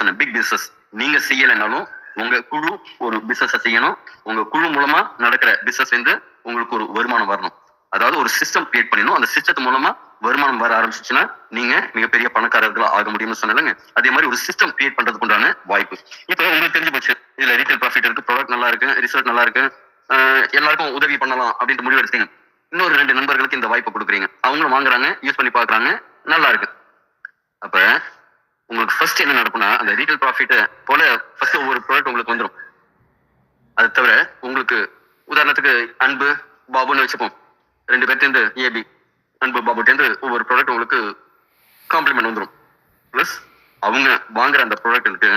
சொன்ன big business நீங்க செய்யலைனாலும் உங்க குழு ஒரு பிசினஸ் செய்யணும். உங்க குழு மூலமா நடக்கிற பிசினஸ் வந்து உங்களுக்கு ஒரு வருமானம் வரணும். அதாவது ஒரு சிஸ்டம் கிரியேட் பண்ணணும் அந்த சிஸ்டத்து மூலமா வருமானம் வர ஆரம்பிச்சுன்னா நீங்க மிகப்பெரிய பணக்காரர்களா ஆக முடியும்னு சொன்னாங்க அதே மாதிரி ஒரு சிஸ்டம் கிரியேட் பண்றதுக்கு உண்டான வாய்ப்பு. இப்போ உங்களுக்கு தெரிஞ்சு போச்சு. இதுல ரீட்டைல் ப்ராஃபிட் இருக்கு. ப்ராடக்ட் நல்லா இருக்கு. ரிசல்ட் நல்லா இருக்கு. எல்லாருக்கும் உதவி பண்ணலாம் அப்படின்ற முடிவு எடுத்தீங்க. இன்னொரு ரெண்டு நண்பர்களுக்கு இந்த வாய்ப்பை கொடுக்குறீங்க. அவங்களும் வாங்குறாங்க யூஸ் பண்ணி பாக்குறாங்க நல்லா இருக்கு. அப்ப உங்களுக்கு ஃபர்ஸ்ட் என்ன நடக்கும்னா அந்த ரீட்டைல் ப்ராஃபிட் போல ஃபர்ஸ்ட் ஒவ்வொரு ப்ராடக்ட் உங்களுக்கு வந்துடும் அது தவிர உங்களுக்கு உதாரணத்துக்கு அன்பு பாபுன்னு வச்சுப்போம். ரெண்டு பேர்த்தேருந்து ஏபி அன்பு பாபுட்டேருந்து ஒவ்வொரு ப்ராடக்ட் உங்களுக்கு காம்ப்ளிமெண்ட் வந்துடும் ப்ளஸ் அவங்க வாங்குற அந்த ப்ராடக்ட்டுக்கு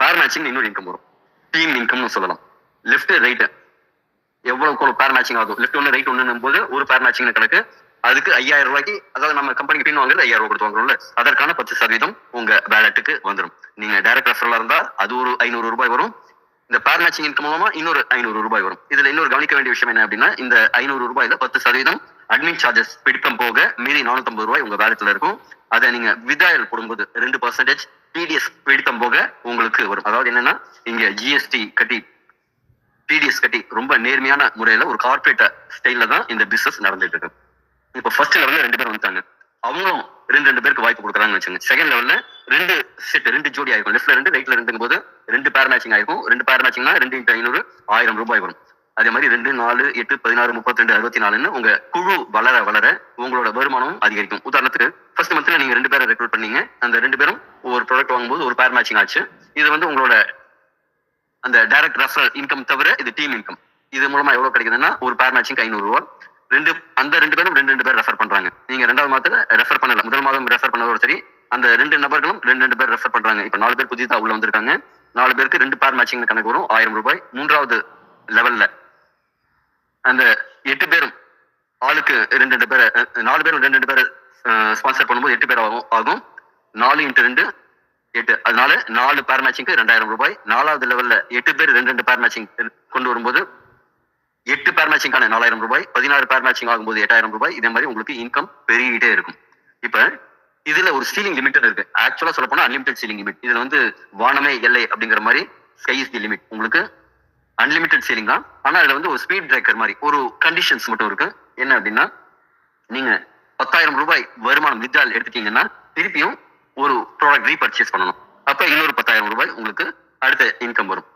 பேர் மேட்சிங் இன்னொரு இன்கம் வரும். டீம் இன்கம்னு சொல்லலாம். லெஃப்ட் ரைட்டு எவ்வளவு பேர் மேட்சிங் ஆகும் லெஃப்ட் ஒன்று ரைட் ஒன்றுன்னும் போது ஒரு பேர் மேட்சிங் கணக்கு அதுக்கு ஐயாயிரம் ரூபாய்க்கு அதாவது நம்ம கம்பெனிக்கு பின் வாங்குறது ஐயாயிரம் ரூபாய் கொடுத்து வாங்குறோம்ல. அதற்கான பத்து சதவீதம் உங்க வேலெட்டுக்கு வந்துடும் நீங்க டைரக்ட் ரெஃபரலா இருந்தா அது ஒரு ஐநூறு ரூபாய் வரும். இந்த பேர் மேட்சிங் இன்கம் மூலமா இன்னொரு ஐநூறு ரூபாய் வரும். இதுல இன்னொரு கவனிக்க வேண்டிய விஷயம் என்ன அப்படின்னா இந்த ஐநூறு ரூபாயில பத்து சதவீதம் அட்மின் சார்ஜஸ் பிடித்தம் போக மீதி நானூத்தம்பது ரூபாய் உங்க வேலெட்ல இருக்கும். அதை நீங்க விதாயல் போடும்போது ரெண்டு பர்சன்டேஜ் டிடிஎஸ் பிடித்தம் போக உங்களுக்கு வரும். அதாவது என்னன்னா இங்க ஜிஎஸ்டி கட்டி டிடிஎஸ் கட்டி ரொம்ப நேர்மையான முறையில ஒரு கார்பரேட் ஸ்டைல்ல தான் இந்த பிசினஸ் நடந்துட்டு இருக்கு. இப்போ ஃபர்ஸ்ட் லெவல்ல ரெண்டு பேர் வந்துட்டாங்க. அவங்களும் ரெண்டு ரெண்டு பேருக்கு வாய்ப்பு கொடுக்குறாங்கன்னு வச்சுங்க செகண்ட் லெவல்ல ரெண்டு செட் ரெண்டு ஜோடி ஆயிருக்கும் லெஃப்ட்ல ரெண்டு ரைட்ல ரெண்டுங்கும் போது ரெண்டு பேர் மேட்சிங் ஆயிருக்கும் ரெண்டு பேர் மேட்சிங்னா ரெண்டு இன்ட்டு ஐநூறு ஆயிரம் ரூபாய் வரும். அதே மாதிரி ரெண்டு நாலு எட்டு பதினாறு முப்பத்தி ரெண்டு அறுபத்தி நாலுன்னு உங்க குழு வளர வளர உங்களோட வருமானமும் அதிகரிக்கும். உதாரணத்துக்கு ஃபர்ஸ்ட் மந்த்ல நீங்க ரெண்டு பேரை ரெக்ரூட் பண்ணீங்க. அந்த ரெண்டு பேரும் ஒவ்வொரு ப்ராடக்ட் வாங்கும்போது ஒரு பேர் மேட்சிங் ஆச்சு. இது வந்து உங்களோட அந்த டைரக்ட் ரெஃபரல் இன்கம் தவிர இது டீம் இன்கம் இது மூலமா எவ்வளவு கிடைக்குதுன்னா ஒரு பேர் மேட்சிங் ஐநூறு ரூபா ரெண்டு அந்த ரெண்டு பேரும் ரெண்டு ரெண்டு பேர் ரெஃபர் பண்றாங்க. நீங்க ரெண்டாவது மாதத்துல ரெஃபர் பண்ணல. முதல் மாதம் ரெஃபர் பண்ணதோட சரி அந்த ரெண்டு நபர்களும் ரெண்டு ரெண்டு பேர் ரெஃபர் பண்றாங்க. இப்ப நாலு பேர் புதிதா உள்ள வந்திருக்காங்க. நாலு பேருக்கு ரெண்டு பேர் மேட்சிங் கணக்கு வரும். ஆயிரம் ரூபாய். மூன்றாவது லெவல்ல அந்த எட்டு பேரும் ஆளுக்கு ரெண்டு ரெண்டு பேர் நாலு பேரும் ரெண்டு ரெண்டு பேர் ஸ்பான்சர் பண்ணும்போது எட்டு பேர் ஆகும் ஆகும். நாலு இன்ட்டு ரெண்டு எட்டு. அதனால நாலு பேர் மேட்சிங்க்கு ரெண்டாயிரம் ரூபாய். நாலாவது லெவல்ல எட்டு பேர் ரெண்டு ரெண்டு பேர் மேட்சிங் கொண்டு வரும்போது பேர் மேட்சிங்கான நாலாயிரம் ரூபாய் பதினாறு பேர் மேட்சிங் ஆகும்போது எட்டாயிரம் ரூபாய். இதே மாதிரி உங்களுக்கு இன்கம் பெருகிட்டே இருக்கும். இப்ப இதுல ஒரு சீலிங் லிமிட் இருக்கு. ஆக்சுவலா சொல்ல போனா அன்லிமிடெட் சீலிங் லிமிட் இதுல வந்து வானமே எல்லை அப்படிங்கிற மாதிரி ஸ்கை இஸ் தி லிமிட் உங்களுக்கு அன்லிமிட்டெட் சீலிங் தான். ஆனா இதுல வந்து ஒரு ஸ்பீட் பிரேக்கர் மாதிரி ஒரு கண்டிஷன்ஸ் மட்டும் இருக்கு. என்ன அப்படின்னா நீங்க பத்தாயிரம் ரூபாய் வருமானம் வித்ரால் எடுத்துட்டீங்கன்னா திருப்பியும் ஒரு ப்ராடக்ட் ரீபர்ச்சேஸ் பண்ணணும். அப்ப இன்னொரு பத்தாயிரம் ரூபாய் உங்களுக்கு அடுத்த இன்கம் வரும்.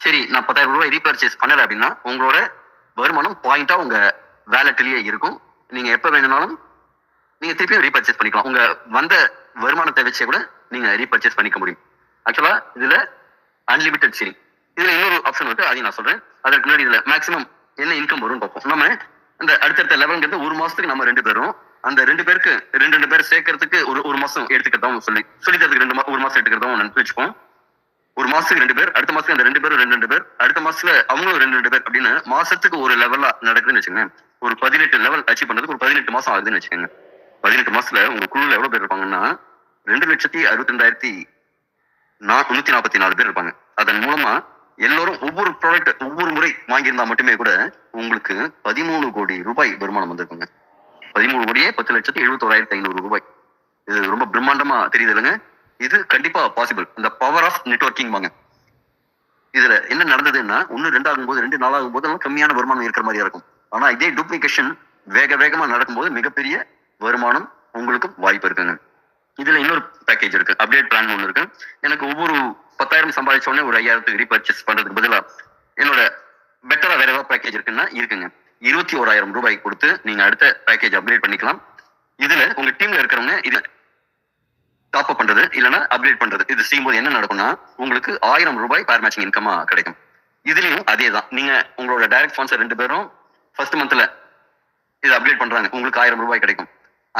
சரி நான் பத்தாயிரம் ரூபாய் ரீபர்ச்சேஸ் பண்ணல அப்படின்னா உங்களோட வருமானம் பாயிண்டா உங்க வேலட்லயே இருக்கும். நீங்க எப்ப வேணும்னாலும் நீங்க திருப்பியும் ரீபர்ச்சேஸ் பண்ணிக்கலாம். உங்க வந்த வருமானத்தை வச்சே கூட நீங்க ரீபர்ச்சேஸ் பண்ணிக்க முடியும். ஆக்சுவலா இதுல அன்லிமிட்டெட் சீலிங் இதுல இன்னொரு ஆப்ஷன் இருக்கு அதையும் நான் சொல்றேன். அதற்கு முன்னாடி இதுல மேக்ஸிமம் என்ன இன்கம் வரும்னு பார்ப்போம். நம்ம அந்த அடுத்தடுத்த லெவல்ங்கிறது ஒரு மாசத்துக்கு நம்ம ரெண்டு பேரும் அந்த ரெண்டு பேருக்கு ரெண்டு ரெண்டு பேர் சேர்க்கறதுக்கு ஒரு ஒரு மாசம் எடுத்துக்கிறதாவும் சொல்லி சொல்லி தரதுக்கு ரெண்டு ஒரு மாசம் எடுத்துக்கிறதாவும் நினைச்சு வச்சுப்போம். ஒரு மாசத்துக்கு ரெண்டு பேர் அடுத்த மாசத்துக்கு அந்த ரெண்டு பேரும் ரெண்டு ரெண்டு பேர் அடுத்த மாசத்துல அவங்களும் ரெண்டு ரெண்டு பேர் அப்படின்னு மாசத்துக்கு ஒரு லெவலா நடக்குதுன்னு வச்சுக்கோங்க. ஒரு பதினெட்டு லெவல் அச்சீவ் பண்றதுக்கு ஒரு பதினெட்டு மாசம் ஆகுதுன்னு வச்சுக்கோங்க. பதினெட்டு மாசத்துல உங்க குழுல எவ்வளவு பேர் இருப்பாங்கன்னா ரெண்டு லட்சத்தி அறுபத்தி ரெண்டாயிரத்தி நூத்தி முன்னூத்தி நாற்பத்தி நாலு பேர் இருப்பாங்க. அதன் மூலமா எல்லோரும் ஒவ்வொரு ப்ராடக்ட் ஒவ்வொரு முறை வாங்கியிருந்தா மட்டுமே கூட உங்களுக்கு பதிமூணு கோடி ரூபாய் வருமானம் வந்திருக்குங்க. பதிமூணு கோடியே பத்து லட்சத்தி எழுபத்தோராயிரத்தி ஐநூறு ரூபாய். இது ரொம்ப பிரம்மாண்டமா தெரியுது இல்லைங்க? இது கண்டிப்பா பாசிபிள் இந்த பவர் ஆஃப் நெட்வொர்க்கிங் வாங்க. இதுல என்ன நடந்ததுன்னா ஒன்னு ரெண்டு ஆகும்போது ரெண்டு நாளாகும் போது கம்மியான வருமானம் இருக்கிற மாதிரியா இருக்கும். ஆனா இதே டூப்ளிகேஷன் வேக வேகமா நடக்கும்போது மிகப்பெரிய வருமானம் உங்களுக்கு வாய்ப்பு இருக்குங்க. இதுல இன்னொரு பேக்கேஜ் இருக்கு. அப்டேட் பிளான் ஒன்று இருக்கு. எனக்கு ஒவ்வொரு பத்தாயிரம் சம்பாதிச்ச உடனே ஒரு ஐயாயிரத்துக்கு ரீபர்ச்சேஸ் பண்றதுக்கு பதிலா என்னோட பெட்டரா வேற ஏதாவது பேக்கேஜ் இருக்குன்னா இருக்குங்க. இருபத்தி ஓராயிரம் ரூபாய் கொடுத்து நீங்க அடுத்த பேக்கேஜ் அப்டேட் பண்ணிக்கலாம். இதுல உங்க டீம்ல இருக்கிறவங்க இது டாப் அப் பண்றது இல்லைன்னா அப்டேட் பண்றது. இது செய்யும்போது என்ன நடக்கும்னா உங்களுக்கு ஆயிரம் ரூபாய் பேர் மேட்சிங் இன்கமா கிடைக்கும். இதுலயும் அதே தான் நீங்க உங்களோட டைரக்ட் ஸ்பான்சர் ரெண்டு பேரும் ஃபர்ஸ்ட் மந்த்ல இது அப்டேட் பண்றாங்க. உங்களுக்கு ஆயிரம் ரூபாய் கிடைக்கும்.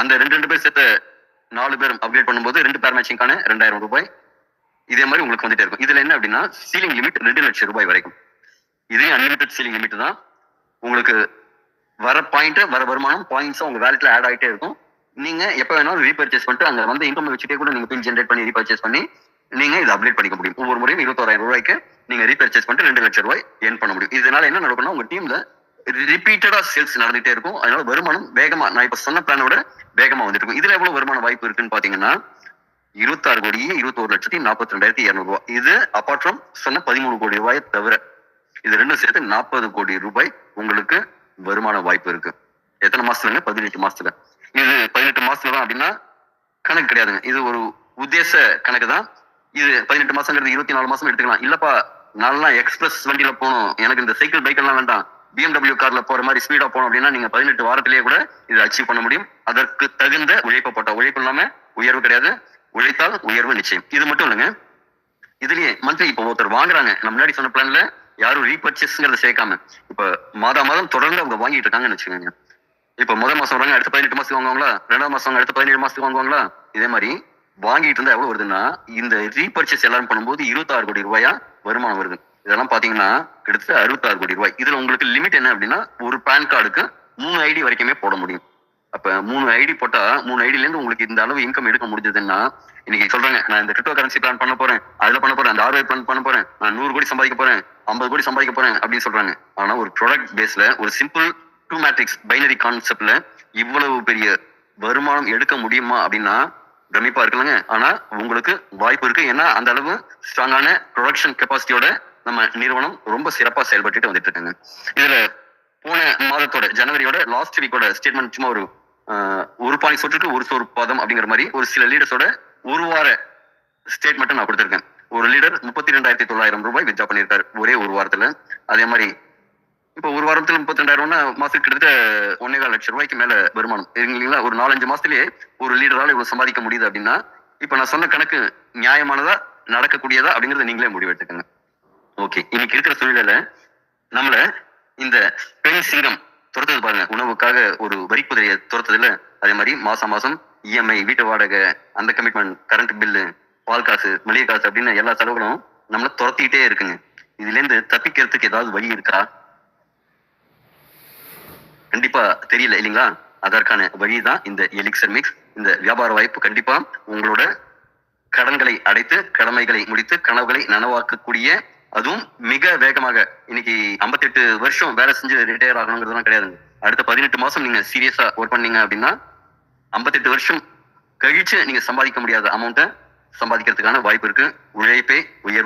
அந்த ரெண்டு ரெண்டு பேர் சேர்த்து நாலு பேரும் அப்டேட் பண்ணும்போது ரெண்டு பேர் மேட்சிங்கான ரெண்டாயிரம் ரூபாய் இதே மாதிரி உங்களுக்கு வந்துட்டே இருக்கும். இதுல என்ன அப்படின்னா சீலிங் லிமிட் ரெண்டு லட்சம் ரூபாய் வரைக்கும். இதே அன்லிமிட்டட் சீலிங் லிமிட் தான். உங்களுக்கு வர பாயிண்ட் வர வருமானம் பாயிண்ட்ஸும் உங்க வேலட்ல ஆட் ஆகிட்டே இருக்கும். நீங்க எப்ப வேணாலும் ரீபர்ச்சேஸ் பண்ணிட்டு அங்க வந்து இன்கம் வச்சுட்டே கூட நீங்க பின் ஜென்ரேட் பண்ணி ரீபர்ச்சேஸ் பண்ணி நீங்க இதை அப்டேட் பண்ணிக்க முடியும். ஒவ்வொரு முறையும் இருபத்தோராயிரம் ரூபாய்க்கு நீங்க ரீபர்ச்சேஸ் பண்ணிட்டு ரெண்டு லட்சம் ரூபாய் ஏன் பண்ண முடியும். இதனால என்ன நடக்கும்னா உங்க டீம்ல ரிப்பீட்டடா சேல்ஸ் நடந்துட்டே இருக்கும். அதனால வருமானம் வேகமா நான் இப்ப சொன்ன பிளானை விட வேகமா வந்துட்டு இருக்கும். இதுல எவ்வளவு வருமான வாய்ப்பு இருக்குன்னு பாத்தீங்கன்னா இருபத்தாறு கோடியே இருபத்தோரு லட்சத்தி நாற்பத்தி ரெண்டாயிரத்தி இருநூறு ரூபாய். இது அப்பார்ட் ஃப்ரம் சொன்ன பதிமூணு கோடி ரூபாயை தவிர இது ரெண்டும் சேர்த்து நாற்பது கோடி ரூபாய் உங்களுக்கு வருமான வாய்ப்பு இருக்கு. எத்தனை மாசத்துலங்க? பதினெட்டு மாசத்துல. இது பதினெட்டு மாசத்துல அப்படின்னா கணக்கு கிடையாதுங்க. இது ஒரு உத்தேச கணக்கு தான். இது பதினெட்டு மாசங்கிறது இருபத்தி நாலு மாசம் எடுத்துக்கலாம். இல்லப்பா நான்லாம் எக்ஸ்பிரஸ் வண்டியில போகணும். எனக்கு இந்த சைக்கிள் பைக் எல்லாம் வேண்டாம் பிஎம்டபிள்யூ கார்ல போற மாதிரி ஸ்பீடா போகணும் அப்படின்னா நீங்க பதினெட்டு வாரத்திலேயே கூட இதை அச்சீவ் பண்ண முடியும். அதற்கு தகுந்த உழைப்பை போட்ட உழைப்பு இல்லாம உயர்வு கிடையாது. உழைத்தால் உயர்வு நிச்சயம். இது மட்டும் இல்லைங்க. இதுலயே மந்த்லி இப்போ ஒருத்தர் வாங்குறாங்க. நம்ம முன்னாடி சொன்ன பிளான்ல யாரும் ரீபர்ச்சேஸ்ங்கிறத சேர்க்காம. இப்ப மாதா மாதம் தொடர்ந்து அவங்க வாங்கிட்டு இருக்காங்கன்னு வச்சுக்கோங்க. இப்ப முதல் மாசம் வராங்க அடுத்த பதினெட்டு மாசத்துக்கு வாங்குவாங்களா? ரெண்டாவது மாசம் அடுத்த பதினேழு மாசத்துக்கு வாங்குவாங்களா? இதே மாதிரி வாங்கிட்டு இருந்தா எவ்வளவு வருதுன்னா இந்த ரீபர்ச்சேஸ் எல்லாரும் பண்ணும்போது இருபத்தாறு கோடி ரூபாயா வருமானம் வருது. இதெல்லாம் பாத்தீங்கன்னா கிட்டத்தட்ட அறுபத்தாறு கோடி ரூபாய். இதுல உங்களுக்கு லிமிட் என்ன அப்படின்னா ஒரு பேன் கார்டுக்கு மூணு ஐடி வரைக்குமே போட முடியும். அப்ப மூணு ஐடி போட்டா மூணு ஐடில இருந்து உங்களுக்கு இந்த அளவு இன்கம் எடுக்க முடிஞ்சதுன்னா இன்னைக்கு சொல்றாங்க நான் இந்த கிரிப்டோ கரன்சி பிளான் பண்ண போறேன் அதுல பண்ண போறேன் அந்த ஆர்வை பிளான் பண்ண போறேன் நான் நூறு கோடி சம்பாதிக்க போறேன் ஐம்பது கோடி சம்பாதிக்க போறேன் அப்படின்னு சொல்றாங்க. ஆனா ஒரு ப்ராடக்ட் பேஸ்ல ஒரு சிம்பிள் டூ மேட்ரிக்ஸ் பைனரி கான்செப்ட்ல இவ்வளவு பெரிய வருமானம் எடுக்க முடியுமா அப்படின்னா பிரமிப்பா இருக்கலங்க. ஆனா உங்களுக்கு வாய்ப்பு இருக்கு. ஏன்னா அந்த அளவு ஸ்ட்ராங்கான ப்ரொடக்ஷன் கெப்பாசிட்டியோட நம்ம நிறுவனம் ரொம்ப சிறப்பா செயல்பட்டுட்டு வந்துட்டு இருக்காங்க. இதுல போன மாதத்தோட ஜனவரியோட லாஸ்ட் வீக்கோட ஸ்டேட்மெண்ட் சும்மா ஒரு ஒரு பாணி சொட்டுக்கு ஒரு சோறு பாதம் அப்படிங்கிற மாதிரி ஒரு சில லீடர்ஸோட ஒரு வார ஸ்டேட்மெண்ட் நான் கொடுத்துருக்கேன். ஒரு லீடர் முப்பத்தி ரெண்டாயிரத்தி தொள்ளாயிரம் ரூபாய் வித்ரா பண்ணியிருக்காரு. ஒரே ஒரு வாரத்துல. அதே மாதிரி இப்போ ஒரு வாரத்துல முப்பத்தி ரெண்டாயிரம்னா மாசத்துக்கு கிட்டத்தட்ட ஒன்னே கால் லட்சம் ரூபாய்க்கு மேல வருமானம். இல்லைங்களா? ஒரு நாலஞ்சு மாசத்துலயே ஒரு லீடரால இவ்வளவு சம்பாதிக்க முடியுது அப்படின்னா இப்ப நான் சொன்ன கணக்கு நியாயமானதா நடக்கக்கூடியதா அப்படிங்கறத நீங்களே முடிவெடுத்துக்கங்க ஓகே இன்னைக்கு இருக்கிற சூழ்நிலையில நம்மள இந்த பெண் சிங்கம் துரத்தது பாருங்க. உணவுக்காக ஒரு வரி குதிரையை அதே மாதிரி மாசம் மாசம் இஎம்ஐ வீட்டு வாடகை அந்த கமிட்மெண்ட் கரண்ட் பில்லு பால் காசு மளிகை காசு அப்படின்னு எல்லா செலவுகளும் நம்மள துரத்திக்கிட்டே இருக்குங்க. இதுல இருந்து தப்பிக்கிறதுக்கு ஏதாவது வழி இருக்கா? கண்டிப்பா தெரியல இல்லைங்களா? அதற்கான வழிதான் இந்த எலிக்சர் மிக்ஸ் இந்த வியாபார வாய்ப்பு கண்டிப்பா உங்களோட கடன்களை அடைத்து கடமைகளை முடித்து கனவுகளை நனவாக்கக்கூடிய அதுவும் மிக வேகமாக இன்னைக்கு 58 வருஷம் வேலை செஞ்சு ரிட்டையர் ஆகணுங்கிறதுலாம் கிடையாதுங்க. அடுத்த பதினெட்டு மாசம் நீங்க சீரியஸா ஒர்க் பண்ணீங்க அப்படின்னா 58 வருஷம் கழிச்சு நீங்க சம்பாதிக்க முடியாத அமௌண்ட்டை சம்பாதிக்கிறதுக்கான வாய்ப்பு இருக்கு. உழைப்பே உயர்வு